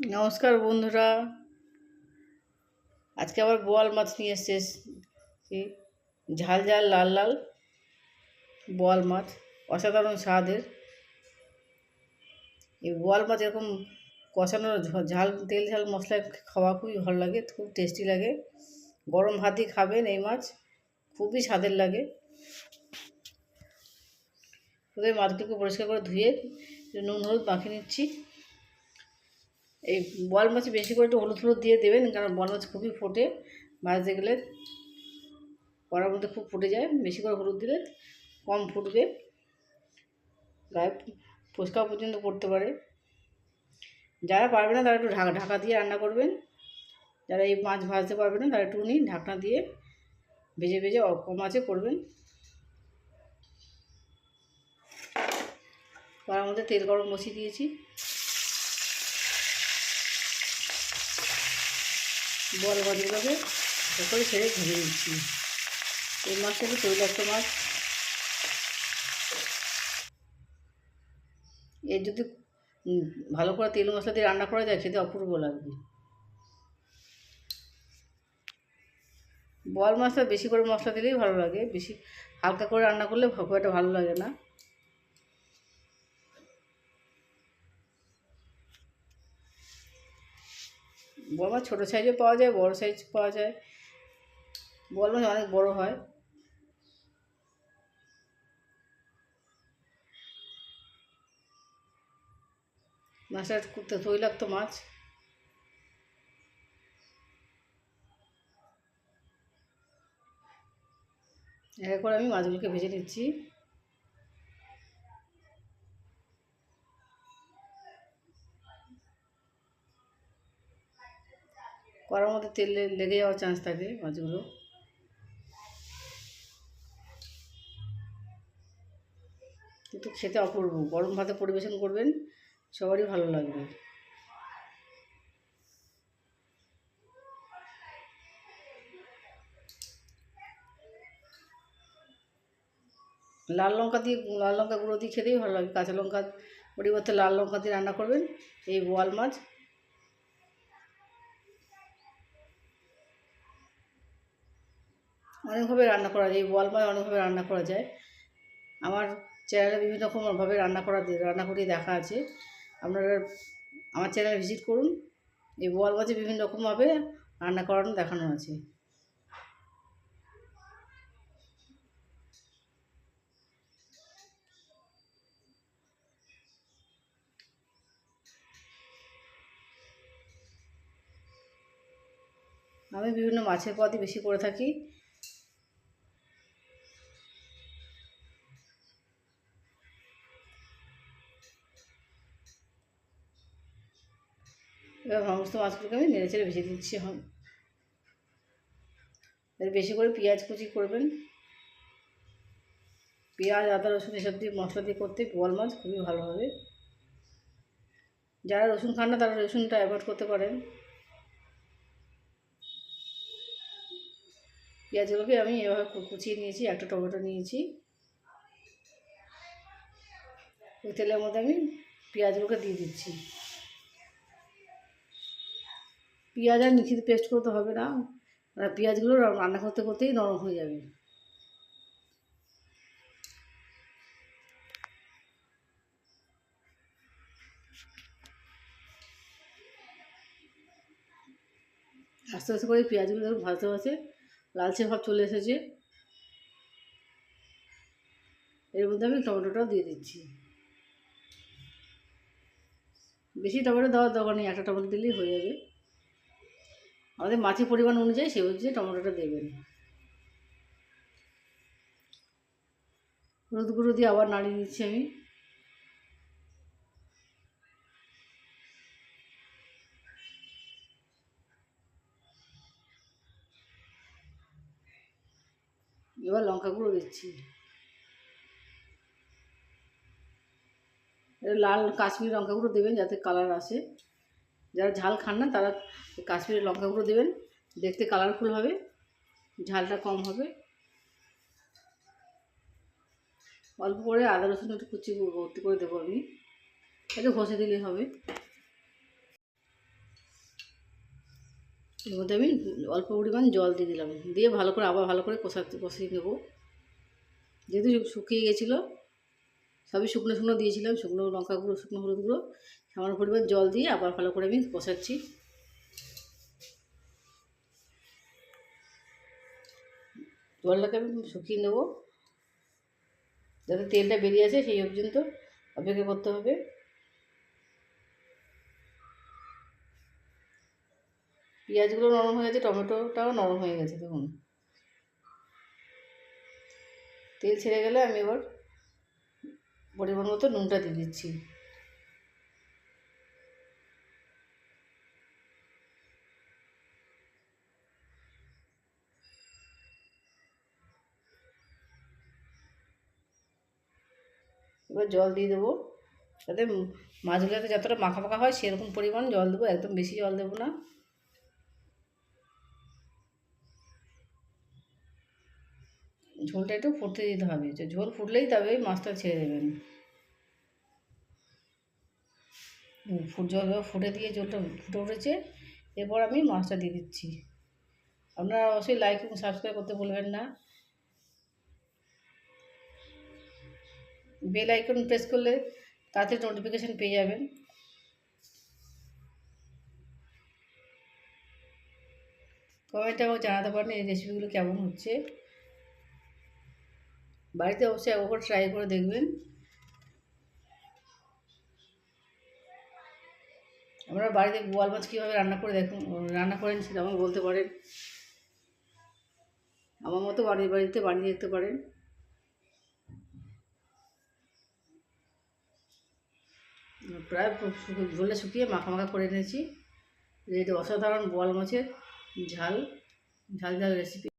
নমস্কার বন্ধুরা। আজকে আবার বোয়াল মাছ নিয়ে এসছে। ঝাল ঝাল, লাল লাল বোয়াল মাছ, অসাধারণ স্বাদের। এই বোয়াল মাছ এরকম কষানো ঝাল, তেল ঝাল মশলা খাওয়া খুবই ভালো লাগে, খুব টেস্টি লাগে। গরম ভাত দিয়ে খাবেন এই মাছ, খুবই স্বাদের লাগে। ওদের মাছগুলোকে পরিষ্কার করে ধুয়ে নুন, হলুদ মাখিয়ে নিচ্ছি। এই বোয়াল মাছে বেশি করে একটু হলুদ হলুদ দিয়ে দেবেন, কারণ বোয়াল মাছ খুবই ফোটে। ভাজতে গেলে কড়ার মধ্যে খুব ফুটে যায়, বেশি করে হলুদ দিলে কম ফুটবে। গায়ে ফুচকা পর্যন্ত পড়তে পারে। যারা পারবে না তারা একটু ঢাকা ঢাকা দিয়ে রান্না করবেন। যারা এই মাছ ভাজতে পারবে না তারা একটুখানি ঢাকনা দিয়ে ভেজে ভেজে কম আঁচে করবেন। কড়ার মধ্যে তেল গরম বসিয়ে দিয়েছি। বল মাছগুলোকে করে ছেড়ে ভেজে দিচ্ছি এই মাছটা একটু তৈলাক্ত মাছ। এর যদি ভালো করে তেল মশলা দিয়ে রান্না করা যায়, খেতে অপূর্ব লাগবে। বল মাছটা বেশি করে মশলা দিলেই ভালো লাগে। বেশি হালকা করে রান্না করলে খুব একটা ভালো লাগে না। বড় মাছ ছোটো সাইজও পাওয়া যায়, বড় সাইজ পাওয়া যায়। বড় মাছ অনেক বড় হয়। মাছটা খুব তো তৈলাক্ত মাছ। এক করে আমি মাছগুলোকে ভেজে নিচ্ছি। কড়ার মধ্যে তেল লেগে যাওয়ার চান্স থাকে মাছগুলো। কিন্তু খেতে অপূর্ব। গরম ভাতে পরিবেশন করবেন, সবারই ভালো লাগবে। লাল লঙ্কা দিয়ে, লাল লঙ্কা গুঁড়ো দিয়ে খেতেই ভালো লাগে। কাঁচা লঙ্কা পরিবর্তে লাল লঙ্কা দিয়ে রান্না করবেন, এই বোয়াল মাছ। অনেকভাবে রান্না করা যায়, এই বোয়াল মাছ অনেকভাবে রান্না করা যায়। আমার চ্যানেলে বিভিন্ন রকমভাবে রান্না করা রান্না করিয়ে দেখা আছে। আপনারা, আমার চ্যানেলে ভিজিট করুন। এই বোয়াল মাছে বিভিন্ন রকমভাবে রান্না করানো দেখানো আছে। আমি বিভিন্ন মাছের পদই বেশি করে থাকি। এবার সমস্ত মাছগুলোকে আমি নেড়ে চেড়ে ভেজে দিচ্ছি এখন। এর বেশি করে পেঁয়াজ কুচি করবেন। পেঁয়াজ, আদা, রসুন এসব দিয়ে মশলা দিয়ে করতে বোয়াল মাছ খুবই ভালো হবে। যারা রসুন খান না, তারা রসুনটা অ্যাভয়েড করতে পারেন। পেঁয়াজগুলোকে আমি এভাবে কুচিয়ে নিয়েছি, একটা টমেটো নিয়েছি। ওই তেলের মধ্যে আমি পেঁয়াজগুলোকে দিয়ে দিচ্ছি। পেঁয়াজ আর মিক্সিতে পেস্ট করতে হবে না। পেঁয়াজগুলো রান্না করতে করতেই নরম হয়ে যাবে। আস্তে আস্তে করে পেঁয়াজগুলো দেখুন ভাজতে ভাজতে লালচে ভাব চলে এসেছে। এর মধ্যে আমি টমেটোটাও দিয়ে দিচ্ছি। বেশি টমেটো দেওয়ার দরকার নেই, একটা টমেটো দিলেই হয়ে যাবে। আমাদের মাছের পরিমাণ অনুযায়ী সে অনুযায়ী টমেটোটা দেবেন। হলুদ গুঁড়ো দিয়ে আবার নাড়িয়ে দিচ্ছি আমি। এবার লঙ্কা গুঁড়ো দিচ্ছি। লাল কাশ্মীরি লঙ্কা গুঁড়ো দেবেন যাতে কালার আসে। যারা ঝাল খান না, তারা কাশ্মীরি লঙ্কা গুঁড়ো দেবেন। দেখতে কালারফুল হবে, ঝালটা কম হবে। অল্প করে আদা, রসুন, একটু কুচি ভর্তি করে দেবো আমি। একটু ঘষে দিলেই হবে। এর মধ্যে আমি অল্প পরিমাণ জল দিয়ে দিলাম। দিয়ে ভালো করে আবার ভালো করে কষাতে কষিয়ে নেব। যেহেতু শুকিয়ে গেছিল, সবই শুকনো শুকনো দিয়েছিলাম, শুকনো লঙ্কা গুঁড়ো, শুকনো হলুদ গুঁড়ো। সামান্য পরিমাণ জল দিয়ে আবার ভালো করে আমি কষাচ্ছি জলটাকে আমি শুকিয়ে নেব। যাতে তেলটা বেরিয়ে আসে সেই পর্যন্ত অপেক্ষা করতে হবে। পেঁয়াজগুলো নরম হয়ে গেছে, টমেটোটাও নরম হয়ে গেছে, দেখুন। তেল ছেড়ে গেলে আমি এবার পরিমাণ মতো নুনটা দিয়ে দিচ্ছি। এবার জল দিয়ে দেবো। যাতে মাছগুলোতে যতটা মাখা মাখা হয় সেরকম পরিমাণ জল দেবো, একদম বেশি জল দেবো না। ঝোলটা একটু ফুটতে দিতে হবে। ঝোল ফুটলেই তবে মাছটা ছেড়ে দেবেন ফুট জল ফুটে দিয়ে জলটা ফুটে উঠেছে। এরপর আমি মাছটা দিয়ে দিচ্ছি। আপনারা অবশ্যই লাইক এবং সাবস্ক্রাইব করতে ভুলবেন না। বেল আইকন প্রেস করলে তাতে নোটিফিকেশান পেয়ে যাবেন। কমেন্টে আমাকে জানাতে পারেন এই রেসিপিগুলো কেমন হচ্ছে। বাড়িতে অবশ্যই একবার ট্রাই করে দেখবেন। আপনারা বাড়িতে বোয়াল মাছ কীভাবে রান্না করে দেখুন, রান্না করেন সেটা আমাকে বলতে পারেন। আমার মতো বাড়ির বাড়িতে বানিয়ে দেখতে পারেন। প্রায় ঝোলে শুকিয়ে মাখা মাখা করে এনেছি। এটা অসাধারণ বোয়াল মাছের ঝাল ঝাল ঝাল রেসিপি